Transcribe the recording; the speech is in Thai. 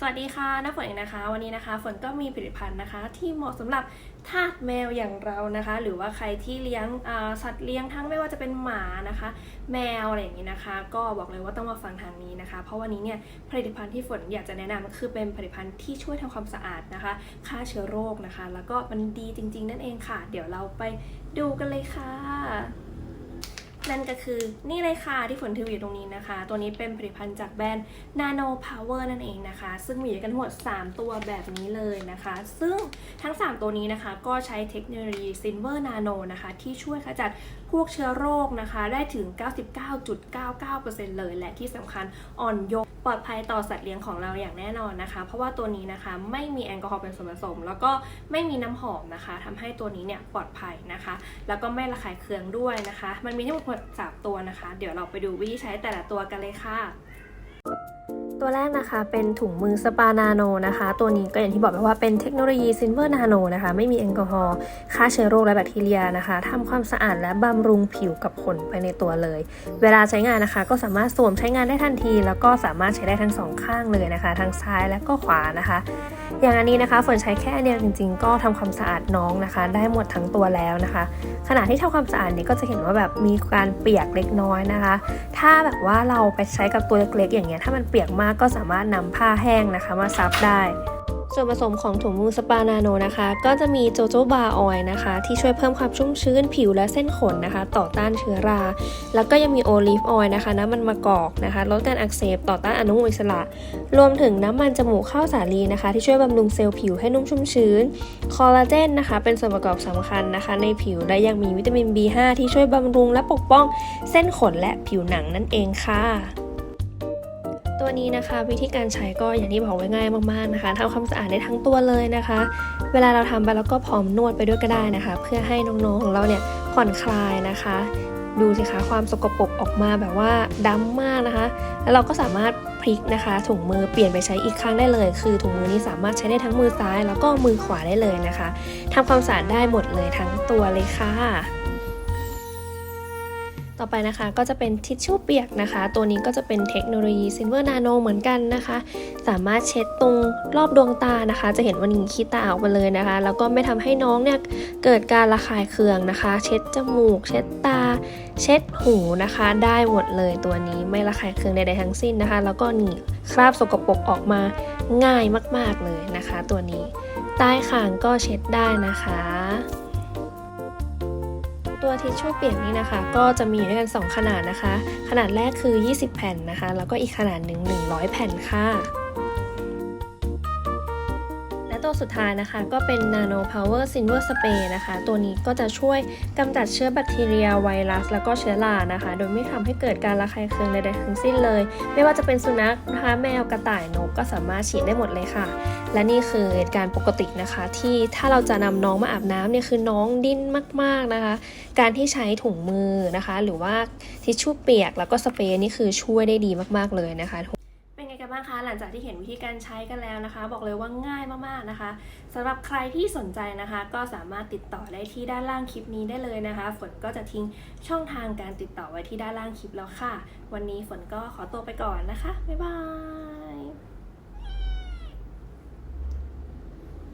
สวัสดีค่ะน้าฝนเองนะคะ วันนี้นะคะ ฝนก็มีผลิตภัณฑ์นะคะ ที่เหมาะสำหรับทาสแมวอย่างเรานะคะ หรือว่าใครที่เลี้ยงสัตว์เลี้ยงทั้งไม่ว่าจะเป็นหมานะคะ แมวอะไรอย่างนี้นะคะ ก็บอกเลยว่าต้องมาฟังทางนี้นะคะ เพราะวันนี้เนี่ยผลิตภัณฑ์ที่ฝนอยากจะแนะนำก็คือเป็นผลิตภัณฑ์ที่ช่วยทำความสะอาดนะคะฆ่าเชื้อโรคนะคะ แล้วก็มันดีจริง ๆ นั่นเองค่ะ เดี๋ยวเราไปดูกันเลยค่ะ นั่นก็คือนี่เลยค่ะที่ฝนถืออยู่ตรงนี้นะคะ ตัวนี้เป็นผลิตภัณฑ์จากแบรนด์ Nano Power นั่นเองนะคะ ซึ่งมีอยู่กันทั้งหมด 3 ตัวแบบนี้เลยนะคะ ซึ่งทั้ง 3 ตัวนี้นะคะก็ใช้เทคโนโลยี Silver Nano นะคะที่ช่วยขจัดพวกเชื้อโรคนะคะ ได้ถึง 99.99%เลยและที่สำคัญอ่อนโยนปลอดภัยต่อสัตว์เลี้ยงของเราอย่างแน่นอนนะคะ เพราะว่าตัวนี้นะคะไม่มีแอลกอฮอล์เป็นส่วนผสม แล้วก็ไม่มีน้ำหอมนะคะทำให้ตัวนี้เนี่ยปลอดภัยนะคะ แล้วก็ไม่ระคายเคืองด้วยนะคะ มันมีทั้งหมดสามตัวนะคะ เดี๋ยวเราไปดูวิธีใช้แต่ละตัวกันเลยค่ะตัวแรกนะคะเป็นถุงมือสปานาโนนะคะ ตัวนี้ก็อย่างที่บอกไปว่าเป็นเทคโนโลยีซินเวอร์นาโนนะคะ ไม่มีแอลกอฮอล์ฆ่าเชื้อโรคและแบคทีเรียนะคะทำความสะอาดและบำรุงผิวกับขนไปในตัวเลย เวลาใช้งานนะคะ ก็สามารถสวมใช้งานได้ทันที แล้วก็สามารถใช้ได้ทั้งสองข้างเลยนะคะ ทั้งซ้ายและก็ขวานะคะอย่างอันนี้นะคะฝนใช้แค่อันเดียวจริง ๆ ก็ทำความสะอาดน้องนะคะ ได้หมดทั้งตัวแล้วนะคะ ขณะที่ทำความสะอาดนี่ก็จะเห็นว่าแบบมีการเปียกเล็กน้อยนะคะ ถ้าแบบว่าเราไปใช้กับตัวเล็กๆอย่างเงี้ยถ้ามันเปียกมากก็สามารถนำผ้าแห้งนะคะ มาซับได้ ส่วนผสมของถุงมือสปานาโนนะคะ ก็จะมีโจโจบาออยนะคะ ที่ช่วยเพิ่มความชุ่มชื้นผิวและเส้นขนนะคะ ต่อต้านเชื้อรา แล้วก็ยังมีโอลีฟออยล์นะคะ น้ำมันมะกอกนะคะลดการอักเสบต่อต้านอนุมูลอิสระ รวมถึงน้ำมันจมูกข้าวสาลีนะคะ ที่ช่วยบำรุงเซลล์ผิวให้นุ่มชุ่มชื้น คอลลาเจนนะคะ เป็นส่วนประกอบสำคัญนะคะ ในผิวและยังมีวิตามิน B5 ที่ช่วยบำรุงและปกป้องเส้นขนและผิวหนังนั่นเองค่ะ ตัวนี้นะคะ วิธีการใช้ก็อย่างที่บอกไว้ง่ายมากๆนะคะทำความสะอาดได้ทั้งตัวเลยนะคะ เวลาเราทำไปแล้วก็พร้อมนวดไปด้วยก็ได้นะคะ เพื่อให้น้องๆของเราเนี่ยผ่อนคลายนะคะ ดูสิคะความสกปรกออกมาแบบว่าดำมากนะคะ แล้วเราก็สามารถพลิกนะคะ ถุงมือเปลี่ยนไปใช้อีกครั้งได้เลย คือถุงมือนี้สามารถใช้ได้ทั้งมือซ้าย แล้วก็มือขวาได้เลยนะคะทำความสะอาดได้หมดเลยทั้งตัวเลยค่ะ ต่อไปนะคะก็จะเป็นทิชชู่เปียกนะคะ ตัวนี้ก็จะเป็นเทคโนโลยี Silver Nano เหมือนกันนะคะ สามารถเช็ดตรงรอบดวงตานะคะ จะเห็นว่าหนี่ขี้ตาออกมาเลยนะคะ แล้วก็ไม่ทำให้น้องเนี่ยเกิดการระคายเคืองนะคะ เช็ดจมูก เช็ดตา เช็ดหูนะคะ ได้หมดเลยตัวนี้ไม่ระคายเคืองใดๆทั้งสิ้นนะคะ แล้วก็หนีคราบสกปรกออกมาง่ายมากๆเลยนะคะ ตัวนี้ใต้คางก็เช็ดได้นะคะ ตัวทิชชู่เปียกนี้นะคะ ก็จะมีอยู่ด้วยกัน 2 ขนาดนะคะ ขนาดแรกคือ 20 แผ่นนะคะ แล้วก็อีกขนาดหนึ่ง100 แผ่นค่ะและตัวสุดท้ายนะคะก็เป็น Nano Power Silver Spray นะคะ ตัวนี้ก็จะช่วยกำจัดเชื้อแบคทีเรียไวรัส แล้วก็เชื้อรานะคะ โดยไม่ทำให้เกิดการระคายเคืองใดๆทั้งสิ้นเลย ไม่ว่าจะเป็นสุนัขนะคะแมวกระต่ายนกก็สามารถฉีดได้หมดเลยค่ะ และนี่คือเหตุการณ์ปกตินะคะ ที่ถ้าเราจะนำน้องมาอาบน้ำเนี่ยคือน้องดิ้นมากๆนะคะ การที่ใช้ถุงมือนะคะ หรือว่าทิชชู่เปียกแล้วก็สเปรย์นี่คือช่วยได้ดีมากๆเลยนะคะเป็นไงกันบ้างคะหลังจากที่เห็นวิธีการใช้กันแล้วนะคะ บอกเลยว่าง่ายมากๆนะคะสำหรับใครที่สนใจนะคะ ก็สามารถติดต่อได้ที่ด้านล่างคลิปนี้ได้เลยนะคะ ฝนก็จะทิ้งช่องทางการติดต่อไว้ที่ด้านล่างคลิปแล้วค่ะ วันนี้ฝนก็ขอตัวไปก่อนนะคะบ๊ายบาย